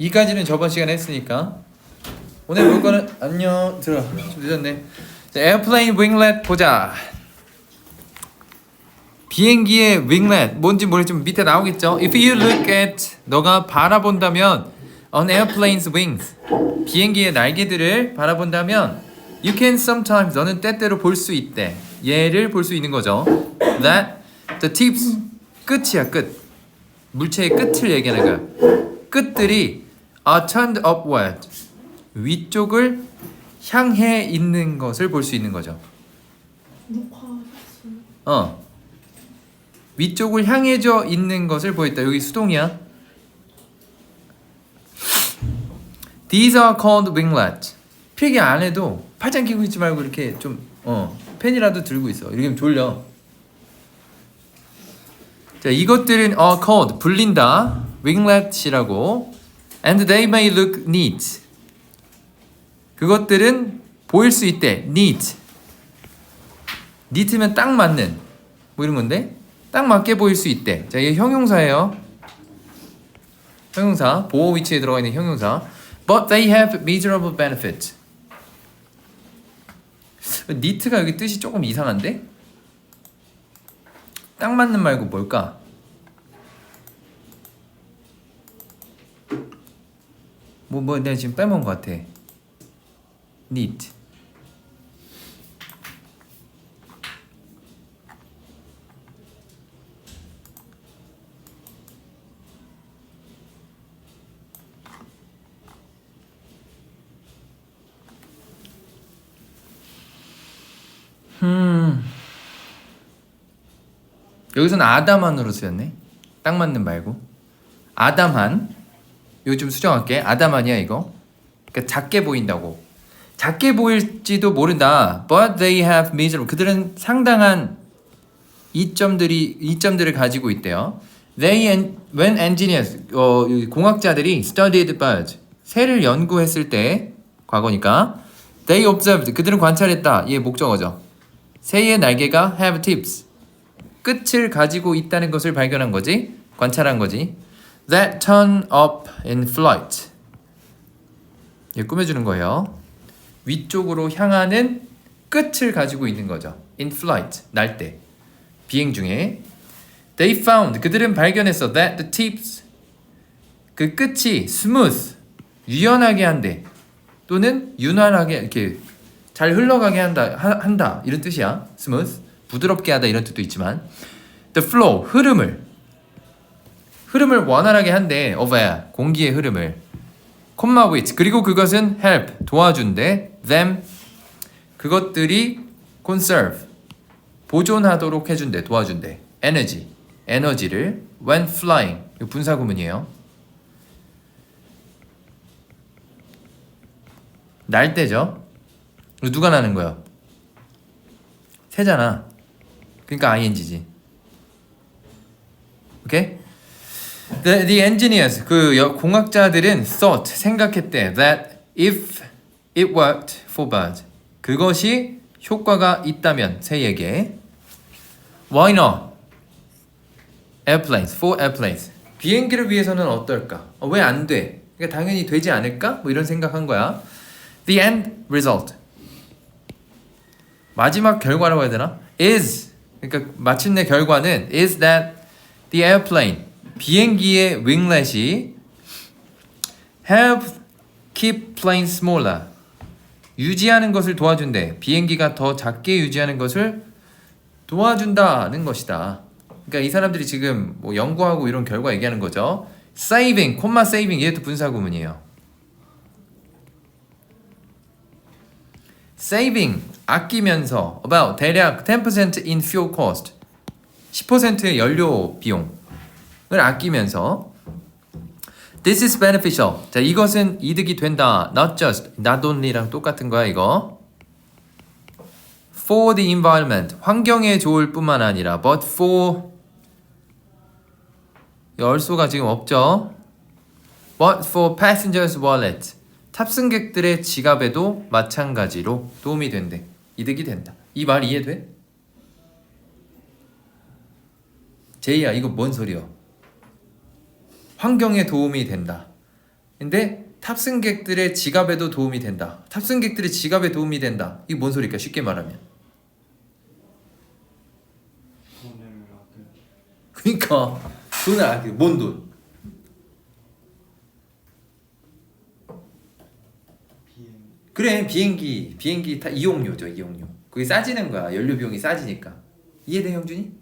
2까지는 저번 시간에 했으니까. 오늘 볼 거는 안녕. 들어. 좀 늦었네. 자, 에어플레인 윙렛 보자. 비행기의 윙렛 뭔지 모르겠지만 밑에 나오겠죠? If you look at 너가 바라본다면 on airplane's wings 비행기의 날개들을 바라본다면 you can sometimes 너는 때때로 볼 수 있대. 얘를 볼 수 있는 거죠. That the tips 끝이야 끝. 물체의 끝을 얘기하는 거야. 끝들이 are turned upward. 위쪽을 향해 있는 것을 볼 수 있는 거죠. 어. 위쪽을 향해져 있는 것을 보였다. 여기 수동이야. These are called winglets. 필기 안 해도 팔짱 끼고 있지 말고 이렇게 좀 어 펜이라도 들고 있어. 이렇게 졸려. 자 이것들은 are called. 불린다. winglet이라고 and they may look neat 그것들은 보일 수 있대 neat 니트면 딱 맞는 뭐 이런 건데 딱 맞게 보일 수 있대. 자, 이게 형용사예요. 형용사 보호 위치에 들어가 있는 형용사. But they have miserable benefit. 니트가 여기 뜻이 조금 이상한데? 딱 맞는 말고 뭘까? 뭐, 뭐, 내가 지금 빼먹은 것 같아. 음. 여기서는 아담한으로 쓰였네. 딱 맞는 말고. 아담한. 요즘 수정할게. 아담한이야 이거. 그러니까 작게 보인다고. 작게 보일지도 모른다. But they have miserable. 그들은 상당한 이점들이 이점들을 가지고 있대요. They and when engineers 어, 이 공학자들이 studied birds 새를 연구했을 때 과거니까 they observed 그들은 관찰했다. 얘 목적어죠. 새의 날개가 have tips 끝을 가지고 있다는 것을 발견한 거지 관찰한 거지 that turn up in flight. 얘 꾸며주는 거예요. 위쪽으로 향하는 끝을 가지고 있는 거죠. In flight 날 때. 비행 중에. They found 그들은 발견했어. That the tips 그 끝이 smooth 유연하게 한대. 또는 윤활하게 이렇게 잘 흘러가게 한다 하- 한다. 이런 뜻이야. smooth 부드럽게 하다. 이런 뜻도 있지만. The flow 흐름을 흐름을 원활하게 한대 of air 공기의 흐름을 comma with 그리고 그것은 help 도와준대 them 그것들이 conserve 보존하도록 해준대 도와준대 energy 에너지를 when flying 이거 분사 구문이에요. 날 때죠. 누가 나는 거야? 새잖아. 그러니까 ing지. 오케이? The, the engineers 그 여- 공학자들은 thought 생각했대 that if it worked for birds 그것이 효과가 있다면 새에게 why not airplanes for airplanes 비행기를 위해서는 어떨까? 어, 왜안 돼? 그러니까 당연히 되지 않을까? 뭐 이런 생각한 거야. The end result 마지막 결과라고 해야 되나? is 그러니까 마침내 결과는 is that the airplane 비행기의 윙렛이 help keep planes smaller 유지하는 것을 도와준대 비행기가 더 작게 유지하는 것을 도와준다는 것이다. 그러니까 이 사람들이 지금 뭐 연구하고 이런 결과 얘기하는 거죠. saving, 콤마 saving 얘도 분사 구문이에요. saving 아끼면서 about 대략 10% in fuel cost 10%의 연료 비용을 아끼면서 this is beneficial 자 이것은 이득이 된다 not just not only랑 똑같은 거야 이거 for the environment 환경에 좋을 뿐만 아니라 but for 열소가 지금 없죠 but for passengers wallet 탑승객들의 지갑에도 마찬가지로 도움이 된대. 이득이 된다. 이 말 이해돼? 제이야 이거 뭔 소리야? 환경에 도움이 된다. 근데 탑승객들의 지갑에도 도움이 된다. 탑승객들의 지갑에 도움이 된다. 이게 뭔 소리일까? 쉽게 말하면. 아껴 그러니까 돈을 아끼. 뭔 돈? 그래 비행기 비행기 타 이용료죠 이용료. 그게 싸지는 거야. 연료 비용이 싸지니까. 이해돼 형준이?